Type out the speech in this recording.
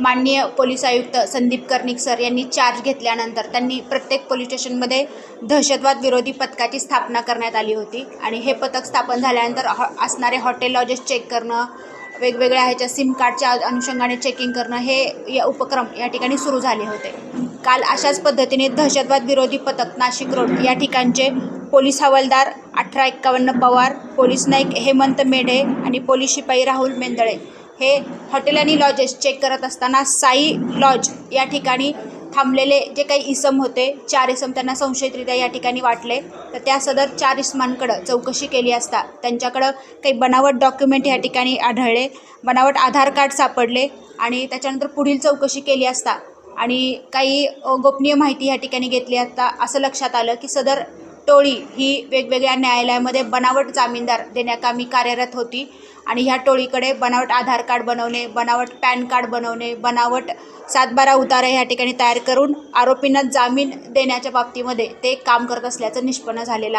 माननीय पोलीस आयुक्त संदीप कर्णिक सर यांनी चार्ज घेतल्यानंतर त्यांनी प्रत्येक पोलीस स्टेशनमध्ये दहशतवाद विरोधी पथकाची स्थापना करण्यात आली होती. आणि हे पथक स्थापन झाल्यानंतर हॉ असणारे हॉटेल लॉजेस चेक करणं वेगवेगळ्या ह्याच्या सिम कार्डच्या अनुषंगाने चेकिंग करणं हे या उपक्रम या ठिकाणी सुरू झाले होते. काल अशाच पद्धतीने दहशतवाद विरोधी पथक नाशिक रोड या ठिकाणचे पोलीस हवालदार अठरा एक्कावन्न पवार पोलीस नाईक हेमंत मेढे आणि पोलीस शिपाई राहुल मेंदळे हे हॉटेल आणि लॉजेस चेक करत असताना साई लॉज या ठिकाणी थांबलेले जे काही इसम होते चार इसम त्यांना संशयितरित्या या ठिकाणी वाटले. तर त्या सदर चार इसमांकडं चौकशी केली असता त्यांच्याकडं काही बनावट डॉक्युमेंट या ठिकाणी आढळले. बनावट आधार कार्ड सापडले आणि त्याच्यानंतर पुढील चौकशी केली असता. आणि काही गोपनीय माहिती या ठिकाणी घेतली असता असं लक्षात आलं की सदर टोळी ही वेगवेगळ्या न्यायालयामध्ये बनावट जामीनदार देण्याकामी कार्यरत होती. आणि ह्या टोळीकडे बनावट आधार कार्ड बनवणे बनावट पॅन कार्ड बनवणे बनावट सातबारा उतारा ह्या ठिकाणी तयार करून आरोपींना जामीन देण्याच्या बाबतीमध्ये ते काम करत असल्याचं निष्पन्न झालेलं